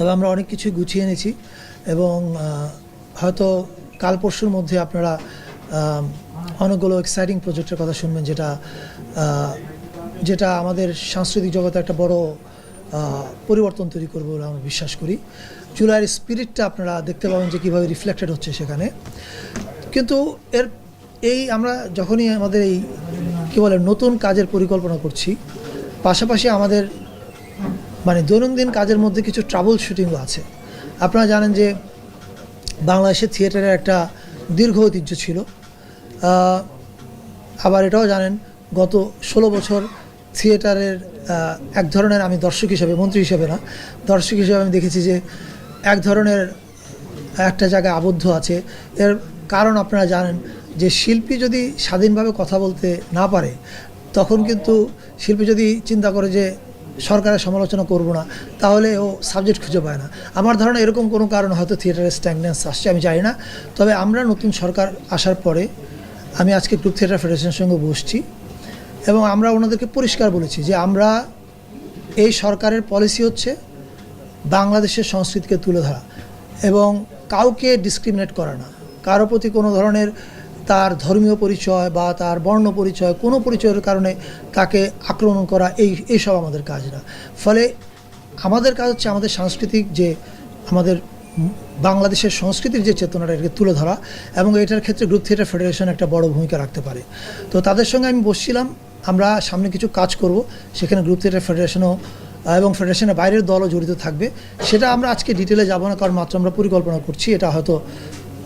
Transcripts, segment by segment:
তবে আমরা অনেক কিছুই গুছিয়ে এনেছি এবং হয়তো কাল পরশুর মধ্যে আপনারা অনেকগুলো এক্সাইটিং প্রজেক্টের কথা শুনবেন যেটা যেটা আমাদের সাংস্কৃতিক জগতে একটা বড় পরিবর্তন তৈরি করবে বলে আমরা বিশ্বাস করি। জুলাইয়ের স্পিরিটটা আপনারা দেখতে পাবেন যে কীভাবে রিফ্লেক্টেড হচ্ছে সেখানে। কিন্তু এর, এই আমরা যখনই আমাদের এই, কী বলে, নতুন কাজের পরিকল্পনা করছি, পাশাপাশি আমাদের মানে দৈনন্দিন কাজের মধ্যে কিছু ট্রাবল শুটিংও আছে। আপনারা জানেন যে বাংলাদেশের থিয়েটারের একটা দীর্ঘ ঐতিহ্য ছিল। আবার এটাও জানেন, গত ষোলো বছর থিয়েটারের এক ধরনের আমি দর্শক হিসেবে, মন্ত্রী হিসেবে না, দর্শক হিসেবে আমি দেখেছি যে এক ধরনের একটা জায়গায় আবদ্ধ আছে। এর কারণ আপনারা জানেন যে শিল্পী যদি স্বাধীনভাবে কথা বলতে না পারে, তখন কিন্তু শিল্পী যদি চিন্তা করে যে সরকারের সমালোচনা করব না, তাহলে ও সাবজেক্ট খুঁজে পায় না। আমার ধারণা এরকম কোনো কারণ হয়তো থিয়েটারের স্ট্যাগনেন্স আসছে, আমি জানি না। তবে আমরা নতুন সরকার আসার পরে আমি আজকে গ্রুপ থিয়েটার ফেডারেশনের সঙ্গে বসছি এবং আমরা ওনাদেরকে পরিষ্কার বলেছি যে আমরা এই সরকারের পলিসি হচ্ছে বাংলাদেশের সংস্কৃতিকে তুলে ধরা এবং কাউকে ডিসক্রিমিনেট করা না। কারও প্রতি কোনো ধরনের তার ধর্মীয় পরিচয় বা তার বর্ণ পরিচয়, কোনো পরিচয়ের কারণে তাকে আক্রমণ করা, এই এইসব আমাদের কাজ না। ফলে আমাদের কাজ হচ্ছে আমাদের সাংস্কৃতিক যে, আমাদের বাংলাদেশের সংস্কৃতির যে চেতনাটা এটাকে তুলে ধরা এবং এটার ক্ষেত্রে গ্রুপ থিয়েটার ফেডারেশন একটা বড় ভূমিকা রাখতে পারে। তো তাদের সঙ্গে আমি বসছিলাম, আমরা সামনে কিছু কাজ করব, সেখানে গ্রুপ থিয়েটার ফেডারেশনও, এবং ফেডারেশনের বাইরের দলও জড়িত থাকবে। সেটা আমরা আজকে ডিটেলে যাব না, কারণ মাত্র আমরা পরিকল্পনা করছি, এটা হয়তো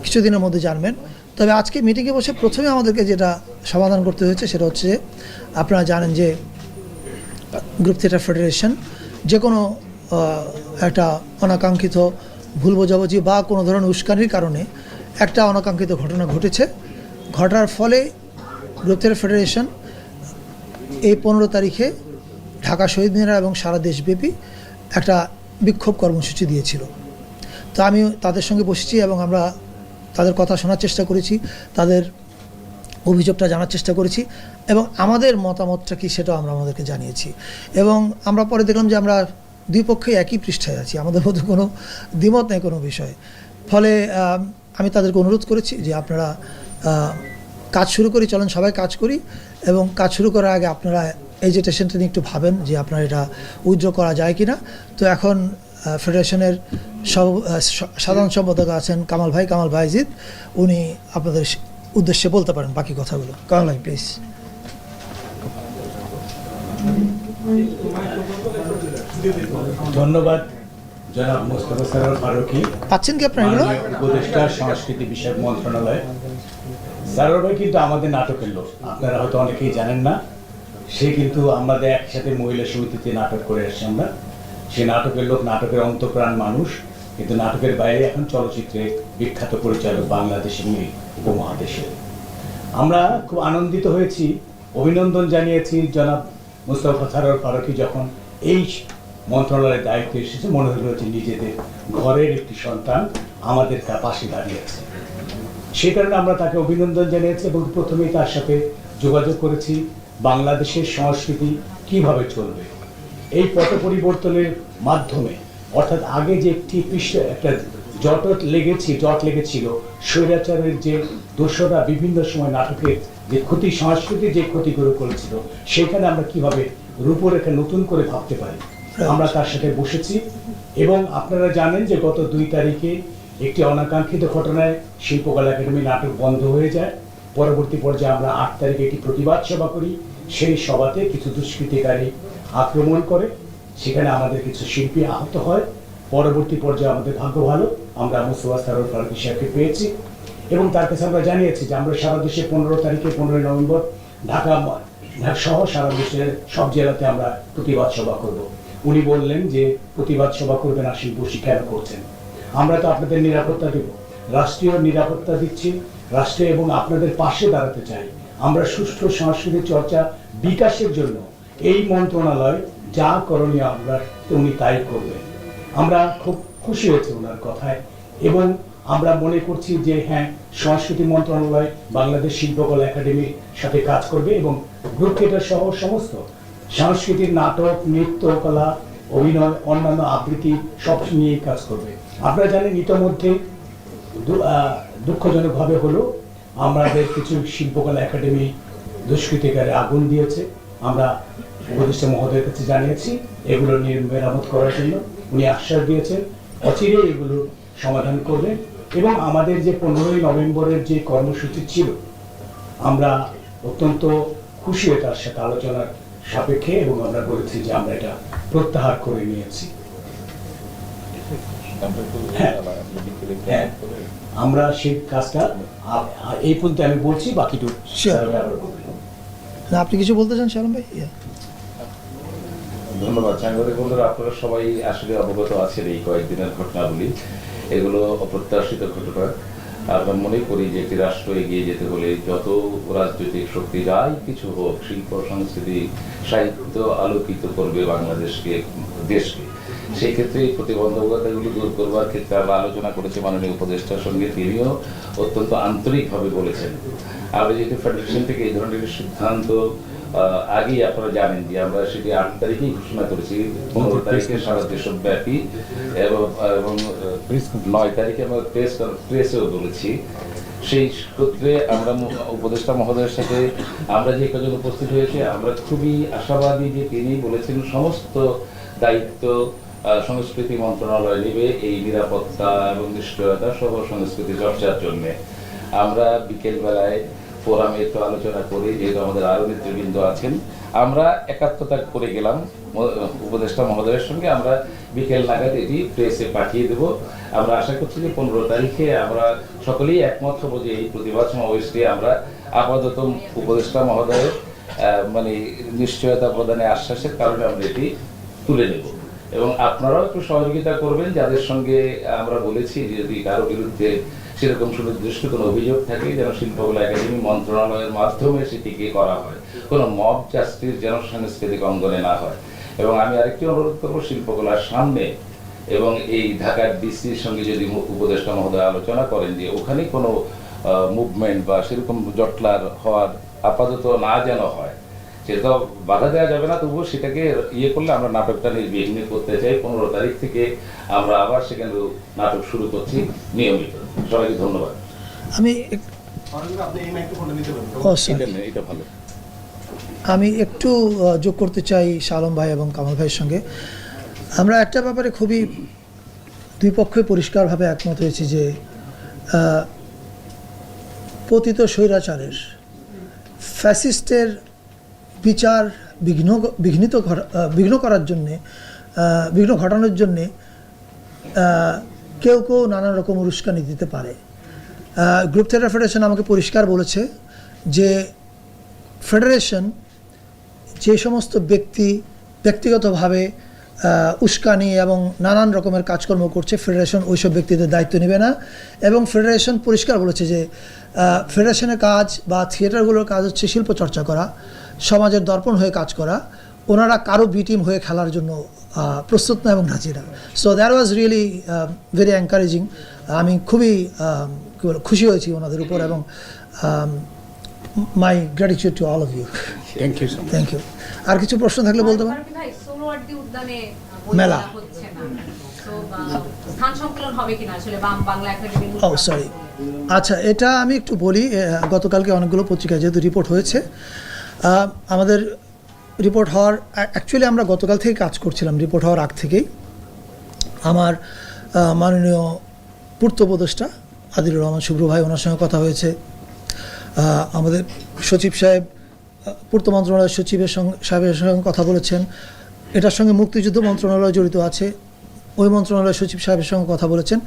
কিছুদিনের মধ্যে জানবেন। তবে আজকে মিটিংয়ে বসে প্রথমে আমাদেরকে যেটা সমাধান করতে হয়েছে সেটা হচ্ছে আপনারা জানেন যে গ্রুপ থিয়েটার ফেডারেশন যে কোনো একটা অনাকাঙ্ক্ষিত ভুল বোঝাবুঝি বা কোনো ধরনের উস্কানির কারণে একটা অনাকাঙ্ক্ষিত ঘটনা ঘটেছে। ঘটার ফলে গ্রুপ থিয়েটার ফেডারেশন এই পনেরো তারিখে ঢাকা শহীদ মিনার এবং সারা দেশব্যাপী একটা বিক্ষোভ কর্মসূচি দিয়েছিল। তো আমি তাদের সঙ্গে বসেছি এবং আমরা তাদের কথা শোনার চেষ্টা করেছি, তাদের অভিযোগটা জানার চেষ্টা করেছি এবং আমাদের মতামতটা কি সেটাও আমরা আমাদেরকে জানিয়েছি। এবং আমরা পরে দেখলাম যে আমরা দুই পক্ষে একই পৃষ্ঠায় আছি, আমাদের মধ্যে কোনো দ্বিমত নেই কোনো বিষয়ে। ফলে আমি তাদেরকে অনুরোধ করেছি যে আপনারা কাজ শুরু করি, চলেন সবাই কাজ করি এবং কাজ শুরু করার আগে আপনারা এই যে টেশনটা নিয়ে একটু ভাবেন যে আপনার এটা উইথড্র করা যায় কি না তো এখন ফেডারেশনের সব সাধারণ সম্পাদক আছেন কামাল ভাই। কামাল ভাইজিৎ উনি আপনাদের উদ্দেশ্যে বলতে পারেন বাকি কথাগুলো। কামাল ভাই প্লিজ ধন্যবাদ জনাব মোস্তফা সরোয়ার ফারুকি। পাচ্ছেন কি আপনার এগুলো? উপদেষ্টা সংস্কৃতি বিষয়ক মন্ত্রণালয়। সারোয়ার ভাই কিন্তু আমাদের নাটকের লোক আপনারা হয়তো অনেকেই জানেন না। সে কিন্তু আমাদের একসাথে মহিলা সমিতিতে নাটক করে আসছে আমরা। সে নাটকের লোক, নাটকের অন্তপ্রাণ মানুষ, কিন্তু নাটকের বাইরে এখন চলচ্চিত্রে বিখ্যাত পরিচালক বাংলাদেশ এবং এই উপমহাদেশে আমরা খুব আনন্দিত হয়েছি, অভিনন্দন জানিয়েছি জনাব মুস্তফা সারোয়ার ফারুকি যখন এই মন্ত্রণালয়ের দায়িত্বে এসেছে, মনে হলো যে নিজেদের ঘরের একটি সন্তান আমাদের পাশে দাঁড়িয়েছে সে কারণে আমরা তাকে অভিনন্দন জানিয়েছি এবং প্রথমেই তার সাথে যোগাযোগ করেছি বাংলাদেশের সংস্কৃতি কীভাবে চলবে। এই পট পরিবর্তনের মাধ্যমে অর্থাৎ আগে যে একটি পৃষ্ঠ একটা জট লেগেছি জট লেগেছিল স্বৈরাচারের যে দোষরা বিভিন্ন সময় নাটকের যে ক্ষতি সংস্কৃতির যে ক্ষতিগুলো করেছিল সেখানে আমরা কীভাবে রূপরেখা নতুন করে ভাবতে পারি? আমরা তার সাথে বসেছি এবং আপনারা জানেন যে গত দুই তারিখে একটি অনাকাঙ্ক্ষিত ঘটনায় শিল্পকলা একাডেমি নাটক বন্ধ হয়ে যায়। পরবর্তী পর্যায়ে আমরা আট তারিখে একটি প্রতিবাদ সভা করি। সেই সভাতে কিছু দুষ্কৃতিকারী আক্রমণ করে, সেখানে আমাদের কিছু শিল্পী আহত হয়। পরবর্তী পর্যায়ে আমাদের ভাগ্য ভালো, আমরা মুস্তফা সারোর ফারুকি সাহেবকে পেয়েছি। এবং তার কাছে আমরা জানিয়েছি যে আমরা সারা দেশে পনেরো তারিখে, পনেরোই নভেম্বর ঢাকা সহ সারা দেশের সব জেলাতে আমরা প্রতিবাদ সভা করব। উনি বললেন যে প্রতিবাদ সভা করবেন আসেন বসি কেন করছেন? আমরা তো আপনাদের নিরাপত্তা দেব। রাষ্ট্রীয় নিরাপত্তা দিচ্ছি। রাষ্ট্রীয় এবং আপনাদের পাশে দাঁড়াতে চাই। আমরা সুষ্ঠু সংস্কৃতি চর্চা বিকাশের জন্য এই মন্ত্রণালয় যা করণীয় আমরা উনি তাই করবেন। আমরা খুব খুশি হয়েছি ওনার কথায় এবং আমরা মনে করছি যে হ্যাঁ সংস্কৃতি মন্ত্রণালয়, বাংলাদেশ শিল্পকলা একাডেমির সাথে কাজ করবে এবং গ্রুপ থিয়েটার সহ সমস্ত সাংস্কৃতিক নাটক নৃত্যকলা অভিনয়, অন্যান্য আবৃত্তি সব নিয়েই কাজ করবে। আপনারা জানেন, ইতোমধ্যে দুঃখজনকভাবে হলো, আমাদের কিছু শিল্পকলা একাডেমি দুষ্কৃতিকারে আগুন দিয়েছে। আমরা উপদেষ্টা মহোদয়ের কাছে জানিয়েছি এগুলো নিয়ে মেরামত করার জন্য। উনি আশ্বাস দিয়েছেন অচিরে এগুলো সমাধান করবেন। এবং আমাদের যে পনেরোই নভেম্বরের যে কর্মসূচি ছিল আমরা অত্যন্ত খুশি হয়ে তার সাথে আলোচনার সাপেক্ষে এবং আমরা বলেছি যে আমরা এটা প্রত্যাহার করে নিয়েছি। হ্যাঁ। হ্যাঁ, আমরা সেই কাজটা এই পর্যন্ত আমি বলছি বাকিটুকু Sure. স্যাররা আবার বলবেন। না, আপনি কিছু বলতে চান শালম ভাই. ধন্যবাদ সাংবাদিক বন্ধুরা, আপনারা সবাই আসলে অবগত আছেন এই কয়েকদিনের ঘটনাগুলি। এগুলো অপ্রত্যাশিত ঘটনা। আমরা মনে করি যে একটি রাষ্ট্র এগিয়ে যেতে হলে যত রাজনৈতিক শক্তি, যাই কিছু হোক, শিল্প, সংস্কৃতি, সাহিত্য আলোকিত করবে বাংলাদেশকে, দেশকে। সেই ক্ষেত্রে এই প্রতিবন্ধকতাগুলি দূর করবার ক্ষেত্রে আমরা আলোচনা করেছি মাননীয় উপদেষ্টার সঙ্গে। তিনিও অত্যন্ত আন্তরিকভাবে বলেছেন যেহেতু ফেডারেশন থেকে এই ধরনের সিদ্ধান্ত আগেই আপনারা জানেন যে আমরা সেটি আট তারিখেই ঘোষণা করেছি। পনেরো তারিখে সারা দেশব্যাপী এবং নয় তারিখে আমরা প্রেস প্রেসেও বলেছি। সেই সূত্রে আমরা উপদেষ্টা মহোদয়ের সাথে আমরা যে কজন উপস্থিত হয়েছে আমরা খুবই আশাবাদী যে তিনি বলেছেন সমস্ত দায়িত্ব সংস্কৃতি মন্ত্রণালয় নেবে এই নিরাপত্তা এবং নিশ্চয়তা সহ সংস্কৃতি চর্চার জন্যে। আমরা বিকেল বেলায় ফোরামে একটু আলোচনা করি, যেহেতু আমাদের আরও নেতৃবৃন্দ আছেন। আমরা একাত্মতা করে গেলাম উপদেষ্টা মহোদয়ের সঙ্গে। আমরা বিকেল নাগাদ এটি প্রেসে পাঠিয়ে দেব। আমরা আশা করছি যে পনেরো তারিখে আমরা সকলেই একমত হব যে এই প্রতিবাদ সমাবেশটি আমরা আপাতত উপদেষ্টা মহোদয়ের মানে নিশ্চয়তা প্রদানে আশ্বাসের কারণে আমরা এটি তুলে নেব। এবং আপনারাও একটু সহযোগিতা করবেন, যাদের সঙ্গে আমরা বলেছি যদি কারও বিরুদ্ধে সেরকম সুনির্দিষ্ট কোনো অভিযোগ থাকে, যেন শিল্পকলা একাডেমি মন্ত্রণালয়ের মাধ্যমে সেটিকে করা হয়। কোনো মব জাস্টিস যেন সাংস্কৃতিক অঙ্গনে না হয়। এবং আমি আরেকটি অনুরোধ করব, শিল্পকলার সামনে এবং এই ঢাকার ডিসির সঙ্গে যদি উপদেষ্টা মহোদয় আলোচনা করেন যে ওখানে কোনো মুভমেন্ট বা সেরকম জটলার হওয়ার আপাতত না যেন হয় সেটা বাধা দেওয়া যাবে না তবুও সেটাকে ইয়ে করলে আমরা নাটকটা নির্বিঘ্নে করতে চাই। পনেরো তারিখ থেকে আমরা আবার সেখানে নাটক শুরু করছি নিয়মিত। সবাইকে ধন্যবাদ। আমি এটা ভালো। আমি একটু যোগ করতে চাই শালম ভাই এবং কামাল ভাইয়ের সঙ্গে। আমরা একটা ব্যাপারে খুবই দুই পক্ষে পরিষ্কারভাবে একমত হয়েছি যে পতিত স্বৈরাচারের ফ্যাসিস্টের বিচার বিঘ্ন, বিঘ্নিত বিঘ্ন করার জন্যে বিঘ্ন ঘটানোর জন্যে কেউ কেউ নানান রকম উস্কানি দিতে পারে। গ্রুপ থিয়েটার ফেডারেশন আমাকে পরিষ্কার বলেছে যে ফেডারেশন যে সমস্ত ব্যক্তি ব্যক্তিগতভাবে উস্কানি এবং নানান রকমের কাজকর্ম করছে, ফেডারেশন ওইসব ব্যক্তিদের দায়িত্ব নেবে না। এবং ফেডারেশন পরিষ্কার বলেছে যে ফেডারেশনের কাজ বা থিয়েটারগুলোর কাজ হচ্ছে শিল্প চর্চা করা। সমাজের দর্পণ হয়ে কাজ করা ওনারা কারও বি টিম হয়ে খেলার জন্য প্রস্তুত না এবং রাজি না so that was really very encouraging আমি খুবই খুশি হয়েছি ওনাদের উপর এবং my gratitude to all of you thank you so thank you আর কিছু প্রশ্ন থাকলে বলতে পারেন মেলা। মেলা। হচ্ছে না। তো আহ, স্থান সংকলন হবে কিনা? আসলে বাম বাংলা একাডেমি ও সরি আচ্ছা এটা আমি একটু বলি গতকালকে অনেকগুলো পত্রিকায় যেহেতু রিপোর্ট হয়েছে আমাদের রিপোর্ট হওয়ার অ্যাকচুয়ালি আমরা গতকাল থেকে কাজ করছিলাম রিপোর্ট হওয়ার আগ থেকেই। আমার মাননীয় পূর্ত উপদেষ্টা আদিলুর রহমান শুভ্র ভাই, ওনার সঙ্গে কথা হয়েছে। আমাদের সচিব সাহেব পূর্ত মন্ত্রণালয়ের সচিবের সঙ্গে, সাহেবের সঙ্গে কথা বলেছেন। এটার সঙ্গে মুক্তিযুদ্ধ মন্ত্রণালয় জড়িত আছে। ওই মন্ত্রণালয়ের সচিব সাহেবের সঙ্গে কথা বলেছেন।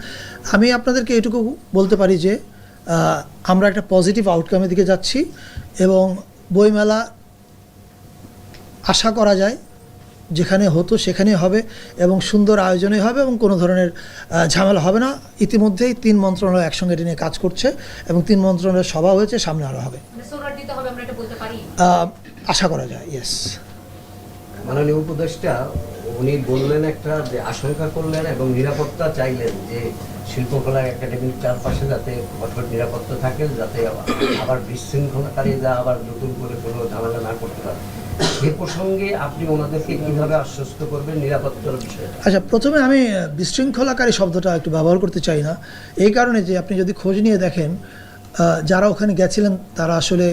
আমি আপনাদেরকে এটুকু বলতে পারি যে আমরা একটা পজিটিভ আউটকামের দিকে যাচ্ছি এবং বইমেলা আশা করা যায় যেখানে হতো সেখানেই হবে এবং সুন্দর আয়োজনে হবে এবং কোনো ধরনের ঝামেলা হবে না। ইতিমধ্যেই তিন মন্ত্রণালয় একসঙ্গে এটা নিয়ে কাজ করছে এবং তিন মন্ত্রণালয়ের সভা হয়েছে সামনে আরও হবে। মানে সোহরাওয়ার্দীতে হবে আমরা এটা বলতে পারি? আহ, আশা করা যায় ইয়েস মাননীয় উপদেষ্টা উনি বললেন একটা যে আশঙ্কা করলেন এবং নিরাপত্তা চাইলেন যে শিল্পকলা একাডেমির চারপাশে যাতে কঠোর নিরাপত্তা থাকে, যাতে আবার বিশৃঙ্খলাকারীরা আবার নতুন করে কোনো ঝামেলা না করতে পারে। প্রসঙ্গে আপনি ওনাদেরকে কীভাবে আশ্বস্ত করবেন নিরাপত্তার বিষয়ে? আচ্ছা প্রথমে আমি বিশৃঙ্খলাকারী শব্দটা একটু ব্যবহার করতে চাই না। এই কারণে যে আপনি যদি খোঁজ নিয়ে দেখেন যারা ওখানে গেছিলেন, তারা আসলে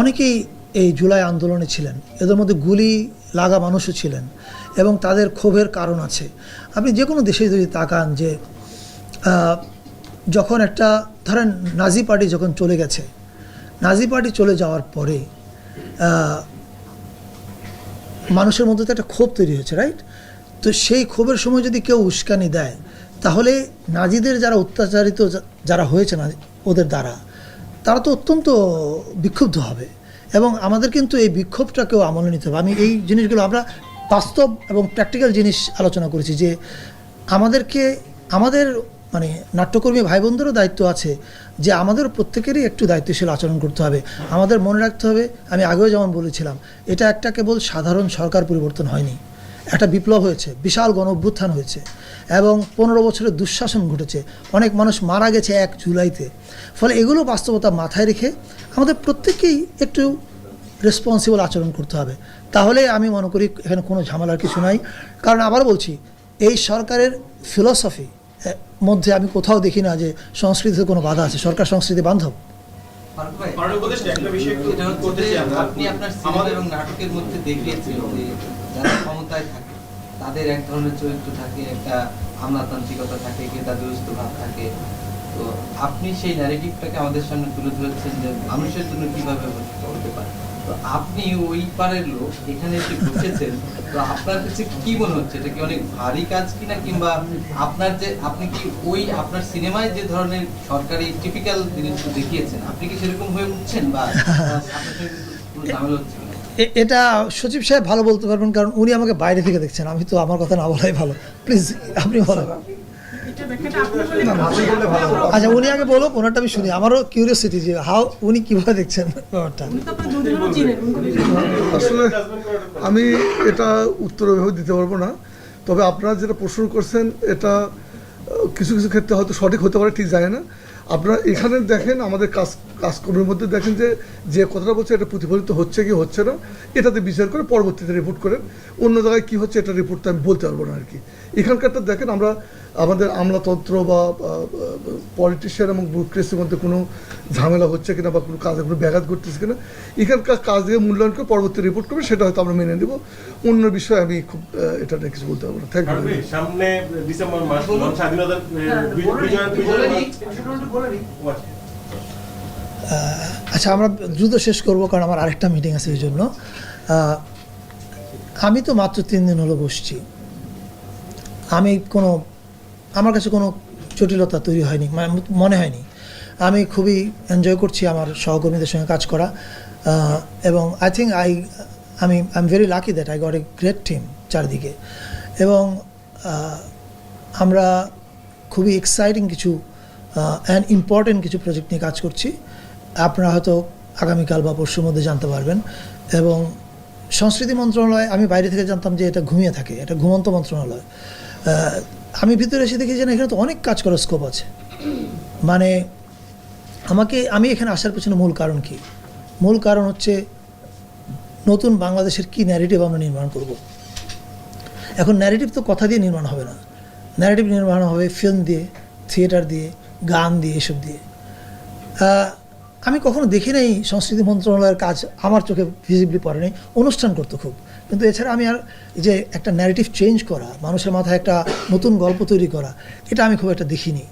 অনেকেই এই জুলাই আন্দোলনে ছিলেন। এদের মধ্যে গুলি লাগা মানুষও ছিলেন এবং তাদের ক্ষোভের কারণ আছে। আপনি যে কোনো দেশে যদি তাকান যে যখন একটা, ধরেন নাজি পার্টি যখন চলে গেছে, নাজি পার্টি চলে যাওয়ার পরে মানুষের মধ্যে তো একটা ক্ষোভ তৈরি হয়েছে রাইট তো সেই ক্ষোভের সময় যদি কেউ উস্কানি দেয়, তাহলে নাজিদের যারা অত্যাচারিত যারা হয়েছে না ওদের দ্বারা, তারা তো অত্যন্ত বিক্ষুব্ধ হবে। এবং আমাদের কিন্তু এই বিক্ষোভটাকেও আমলে নিতে হবে। আমি এই জিনিসগুলো, আমরা বাস্তব এবং প্র্যাকটিক্যাল জিনিস আলোচনা করেছি যে আমাদেরকে, আমাদের মানে নাট্যকর্মী ভাই বোনদেরও দায়িত্ব আছে যে আমাদের প্রত্যেকেরই একটু দায়িত্বশীল আচরণ করতে হবে। আমাদের মনে রাখতে হবে, আমি আগেও যেমন বলেছিলাম, এটা একটা কেবল সাধারণ সরকার পরিবর্তন হয়নি। একটা বিপ্লব হয়েছে, বিশাল গণ অভ্যুত্থান হয়েছে এবং পনেরো বছরের দুঃশাসন ঘটেছে। অনেক মানুষ মারা গেছে এক জুলাইতে। ফলে এগুলো বাস্তবতা মাথায় রেখে আমাদের প্রত্যেকেই একটু রেসপন্সিবল আচরণ করতে হবে। তাহলে আমি মনে করি এখানে কোনো ঝামেলার কিছু নাই। কারণ আবার বলছি, এই সরকারের ফিলসফি মধ্যে আমি কোথাও দেখি না যে সংস্কৃতিতে কোনো বাধা আছে সরকার সংস্কৃতি বান্ধব। মাননীয় উপদেষ্টা, একটা বিষয় একটু এটা হচ্ছে করতে যে চাই আমরা। আপনি আপনার সিনেমা আমাদের এবং নাটকের মধ্যে দেখিয়েছেন যে যারা ক্ষমতায় তাদের এক ধরনের চরিত্র থাকে একটা আমলাতান্ত্রিকতা থাকে কেতাদুরস্ত ভাব থাকে। তো আপনি সেই ন্যারেটিভটাকে আমাদের সামনে তুলে ধরেছেন যে মানুষের জন্য কীভাবে হতে পারে? তো আপনি ওই পারের লোক, এখানে এসে বসেছেন, তো আপনার কাছে কি মনে হচ্ছে? এটা কি অনেক ভারী কাজ কিনা কিংবা আপনার যে, আপনি কি ওই আপনার সিনেমায় যে ধরনের সরকারি টিপিক্যাল জিনিসগুলো দেখিয়েছেন, আপনি কি সেরকম হয়ে উঠছেন বা আপনার এটা সচিব সাহেব ভালো বলতে পারবেন, কারণ উনি আমাকে বাইরে থেকে দেখছেন। আমি তো আমার কথা না বলাই ভালো। প্লিজ আপনি বলেন। আচ্ছা উনি আগে বলুক ওনারটা আমি শুনি। আমারও কিউরিয়াসিটি যে হাউ উনি কীভাবে দেখছেন ব্যাপারটা? আসলে আমি এটা উত্তর ওইভাবে দিতে পারব না। তবে আপনারা যেটা প্রশ্ন করছেন এটা কিছু কিছু ক্ষেত্রে হয়তো সঠিক হতে পারে ঠিক জানি না। আপনারা এখানে দেখেন আমাদের কাজ কাজকর্মের মধ্যে দেখেন যে যে কথাটা বলছে এটা প্রতিফলিত হচ্ছে কি হচ্ছে না এটাতে বিচার করে পরবর্তীতে রিপোর্ট করেন। অন্য জায়গায় কী হচ্ছে এটা রিপোর্টটা আমি বলতে পারব না আর কি। এখানকারটা দেখেন আমরা আমাদের আমলাতন্ত্র বা পলিটিশিয়ান এবং ব্যুরোক্রেসির মধ্যে কোনো ঝামেলা হচ্ছে কিনা বা কোনো কাজে কোনো ব্যাঘাত ঘটতেছে কিনা এখানকার কাজ দিয়ে মূল্যায়ন করে পরবর্তী রিপোর্ট করবে সেটা হয়তো আমরা মেনে নেব। অন্য বিষয়ে আমি খুব এটা নিয়ে কিছু বলতে পারব না। থ্যাংক ইউ সামনে ডিসেম্বর মাস আচ্ছা। আচ্ছা আমরা দ্রুত শেষ করব কারণ আমার আরেকটা মিটিং আছে এই জন্য। আমি তো মাত্র তিন দিন হলো বসছি। আমি কোনো আমার কাছে কোনো জটিলতা তৈরি হয়নি মানে মনে হয়নি। আমি খুবই এনজয় করছি আমার সহকর্মীদের সঙ্গে কাজ করা এবং আই থিঙ্ক আই আমি I am very lucky that I got a great team চারদিকে। এবং আমরা খুবই এক্সাইটিং কিছু অ্যান্ড ইম্পর্টেন্ট কিছু প্রজেক্ট নিয়ে কাজ করছি। আপনারা হয়তো আগামীকাল বা পরশুর মধ্যে জানতে পারবেন। এবং সংস্কৃতি মন্ত্রণালয়, আমি বাইরে থেকে জানতাম যে এটা ঘুমিয়ে থাকে, এটা ঘুমন্ত মন্ত্রণালয়। আমি ভিতরে এসে দেখি যে না, এখানে তো অনেক কাজ করার স্কোপ আছে। মানে আমাকে আমি এখানে আসার পেছনে মূল কারণ কি? মূল কারণ হচ্ছে নতুন বাংলাদেশের কি ন্যারেটিভ আমরা নির্মাণ করব? এখন ন্যারেটিভ তো কথা দিয়ে নির্মাণ হবে না। ন্যারেটিভ নির্মাণ হবে ফিল্ম দিয়ে থিয়েটার দিয়ে গান দিয়ে এসব দিয়ে। আমি কখনো দেখি নাই সংস্কৃতি মন্ত্রণালয়ের কাজ আমার চোখে ভিজিবলি পড়ে নাই। অনুষ্ঠান করতো খুব। কিন্তু এছাড়া আমি আর যে একটা ন্যারেটিভ চেঞ্জ করা, মানুষের মাথায় একটা নতুন গল্প তৈরি করা, এটা আমি খুব একটা দেখিনি।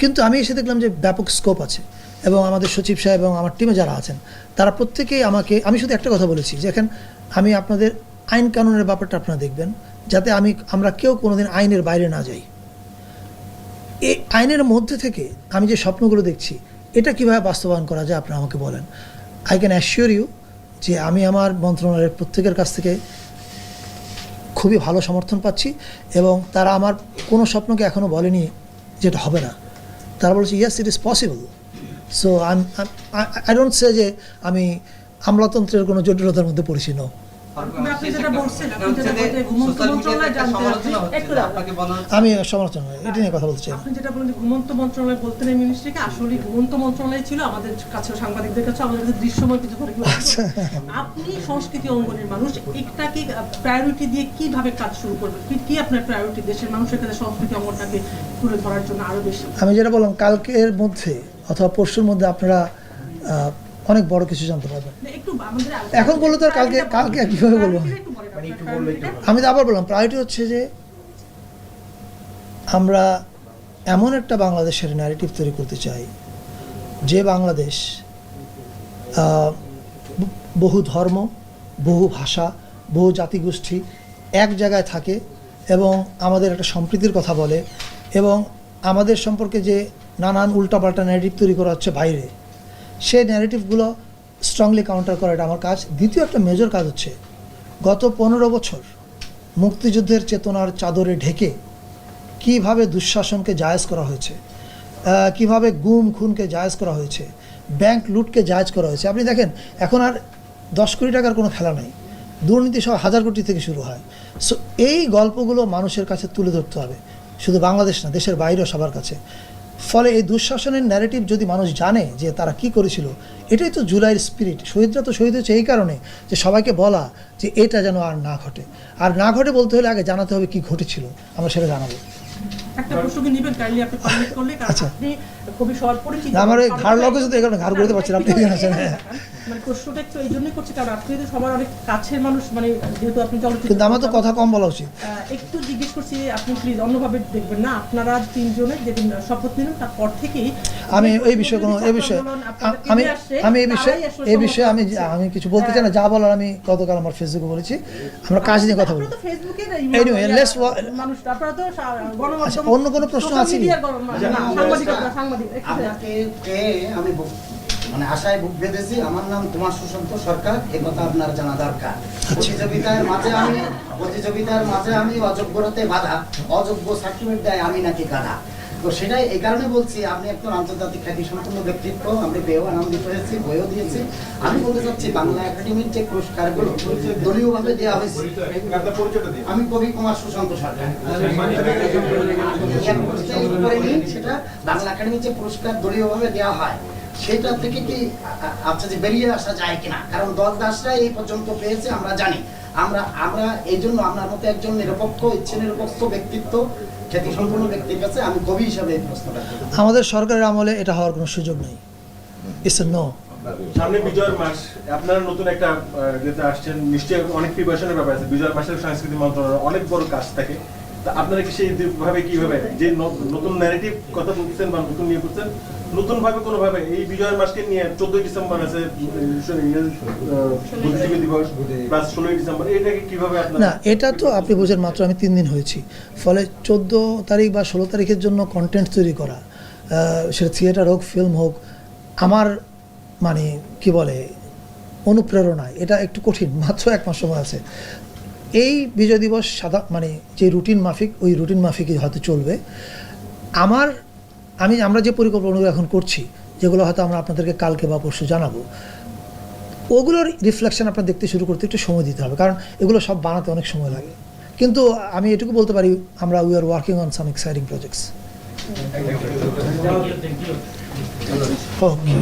কিন্তু আমি এসে দেখলাম যে ব্যাপক স্কোপ আছে এবং আমাদের সচিব সাহেব এবং আমার টিমে যারা আছেন, তারা প্রত্যেকেই আমাকে, আমি শুধু একটা কথা বলেছি, যে এখন আমি আপনাদের আইন কানুনের ব্যাপারটা আপনারা দেখবেন, যাতে আমি, আমরা কেউ কোনোদিন আইনের বাইরে না যাই। এই আইনের মধ্যে থেকে আমি যে স্বপ্নগুলো দেখছি, এটা কীভাবে বাস্তবায়ন করা যায়, আপনারা আমাকে বলেন। আই ক্যান অ্যাসিওর ইউ যে আমি আমার মন্ত্রণালয়ের প্রত্যেকের কাছ থেকে খুবই ভালো সমর্থন পাচ্ছি এবং তারা আমার কোনো স্বপ্নকে এখনও বলেনি যেটা হবে না। তারা বলছে yes it is possible so I I don't say যে আমি আমলাতন্ত্রের কোনো জটিলতার মধ্যে পড়েছি নো হচ্ছে আমি সমালোচনা এটা নিয়ে কথা বলতে চাই। আপনি যেটা বলেন ঘুমন্ত মন্ত্রণালয় বলতেন এই মিনিস্ট্রিকে আসলে ঘুমন্ত মন্ত্রণালয় ছিল আমাদের কাছে সাংবাদিকদের কাছে আমাদের কাছে দৃশ্যমান কিছু করে আচ্ছা। আপনি সংস্কৃতি অঙ্গনের মানুষ এটাকে প্রায়োরিটি দিয়ে কীভাবে কাজ শুরু করবেন? কি কি আপনার প্রায়োরিটি দেশের মানুষের কাছে সংস্কৃতি অঙ্গনটাকে তুলে ধরার জন্য আরও বেশি। আমি যেটা বললাম কালকের মধ্যে অথবা পরশুর মধ্যে আপনারা আহ, অনেক বড় কিছু জানতে পারবেন না, একটু আমাদের এখন বললে তো আর কালকে- কালকে কীভাবে বলব? টা। আমি তো আবার বললাম প্রায়োরিটি হচ্ছে যে আমরা এমন একটা বাংলাদেশের ন্যারেটিভ তৈরি করতে চাই যে বাংলাদেশ বহু ধর্ম বহু ভাষা বহু জাতিগোষ্ঠী এক জায়গায় থাকে এবং আমাদের একটা সম্প্রীতির কথা বলে এবং আমাদের সম্পর্কে যে নানান উল্টাপাল্টা ন্যারেটিভ তৈরি করা হচ্ছে বাইরে সেই ন্যারেটিভগুলো স্ট্রংলি কাউন্টার করা এটা আমার কাজ। দ্বিতীয় একটা মেজর কাজ হচ্ছে, গত পনেরো বছর মুক্তিযুদ্ধের চেতনার চাদরে ঢেকে কীভাবে দুঃশাসনকে জায়েজ করা হয়েছে কীভাবে গুম খুনকে জায়েজ করা হয়েছে ব্যাংক লুটকে জায়েজ করা হয়েছে। আপনি দেখেন, এখন আর দশ কোটি টাকার কোনো খেলা নাই। দুর্নীতি সব হাজার কোটি থেকে শুরু হয়। সো এই গল্পগুলো মানুষের কাছে তুলে ধরতে হবে। শুধু বাংলাদেশ না, দেশের বাইরেও সবার কাছে। ফলে এই দুঃশাসনের ন্যারেটিভ যদি মানুষ জানে যে তারা কি করেছিল, এটাই তো জুলাইয়ের স্পিরিট শহীদরা তো শহীদ হচ্ছে এই কারণে যে সবাইকে বলা যে এটা যেন আর না ঘটে। আর না ঘটে বলতে হলে আগে জানাতে হবে কি ঘটেছিল। আমরা সেটা জানাব। একটা প্রশ্নকে নিবেন কাইন্ডলি আপনি পাবলিক করলে কারণ আচ্ছা। আপনি খুবই সহজ পরিচিত আমার ওই ঘাড় লগে যদি এই ঘাড় ঘুরতে পারছি আপনি এখানে আছেন, হ্যাঁ। মানে প্রশ্নটা একটু এই জন্যই করছি কারণ আপনি তো সবার অনেক কাছের মানুষ মানে যেহেতু আপনি চলচ্চিত্র কিন্তু আমার তো কথা কম বলা উচিত একটু জিজ্ঞেস করছি আপনি প্লিজ অন্যভাবে দেখবেন না আপনারা তিনজনে যেদিন শপথ নিলেন তারপর থেকেই আমি এই বিষয়ে কোনো এই বিষয়ে আমি আমি এই বিষয়ে এই বিষয়ে আমি আমি কিছু বলতে চাই না। যা বলার আমি গতকাল আমার ফেসবুকে বলেছি। আমরা কাজ নিয়ে কথা বলি গণমাধ্যম আচ্ছা, অন্য কোনো প্রশ্ন আছে আপনাকে পেয়ে আমি মানে আশায় বুক বেঁধেছি। আমার নাম কুমার সুশান্ত সরকার। এ কথা আপনার জানা দরকার। প্রতিযোগিতার মাঝে আমি প্রতিযোগিতার মাঝে আমি অযোগ্যরতে বাধা। অযোগ্য সার্টিফিকেট দেয় আমি নাকি গাধা? তো সেটাই এই কারণে বলছি, আপনি একজন আন্তর্জাতিক খ্যাতি সম্পন্ন ব্যক্তিত্ব আমি পেয়েও আনন্দিত হয়েছি, বইও দিয়েছি আমি বলতে চাচ্ছি, বাংলা একাডেমির যে পুরস্কারগুলো, দলীয়ভাবে দেওয়া হয়েছে। আমি কবি কুমার সুশান্ত সরকার। সেটা বাংলা একাডেমির যে পুরস্কার দলীয়ভাবে দেওয়া হয়, সেটা থেকে কি আচ্ছা যে বেরিয়ে আসা যায় কিনা? কারণ দল দাসরা এই পর্যন্ত পেয়েছে, আমরা জানি। আমরা আমরা এই জন্য আপনার মতো একজন নিরপেক্ষ ইচ্ছে নিরপেক্ষ ব্যক্তিত্ব আমাদের সরকারের আমলে এটা হওয়ার কোনো সুযোগ নেই। ইটস নো সামনে বিজয়ের মাস আপনারা নতুন একটা নেতা আসছেন। নিশ্চয়ই অনেক প্রিপারেশনের ব্যাপার আছে। বিজয়ের মাসের সংস্কৃতি মন্ত্রণালয় অনেক বড় কাজ থাকে। তা আপনারা কি সেই ভাবে কীভাবে যে নতুন ন্যারেটিভ কথা বলছেন বা নতুন নিয়ে করছেন নতুন ভাবে কোনো ভাবে এই বিজয়ের মাসকে নিয়ে চোদ্দই ডিসেম্বর আছে বুদ্ধিজীবী দিবস। প্লাস ষোলোই ডিসেম্বর এটাকে কীভাবে না এটা তো আপনি বোঝেন মাত্র আমি তিন দিন হয়েছি। ফলে চোদ্দ তারিখ বা ষোলো তারিখের জন্য কন্টেন্ট তৈরি করা সেটা থিয়েটার হোক ফিল্ম হোক আমার মানে কি বলে অনুপ্রেরণায় এটা একটু কঠিন মাত্র এক মাস সময় আছে। এই বিজয় দিবস সাদা মানে যে রুটিন মাফিক ওই রুটিন মাফিকই হয়তো চলবে। আমার আমি আমরা যে পরিকল্পনাগুলো এখন করছি যেগুলো হয়তো আমরা আপনাদেরকে কালকে বা পরশু জানাব ওগুলোর রিফ্লেকশন আপনার দেখতে শুরু করতে একটু সময় দিতে হবে কারণ এগুলো সব বানাতে অনেক সময় লাগে। কিন্তু আমি এটুকু বলতে পারি আমরা we are working on some exciting projects okay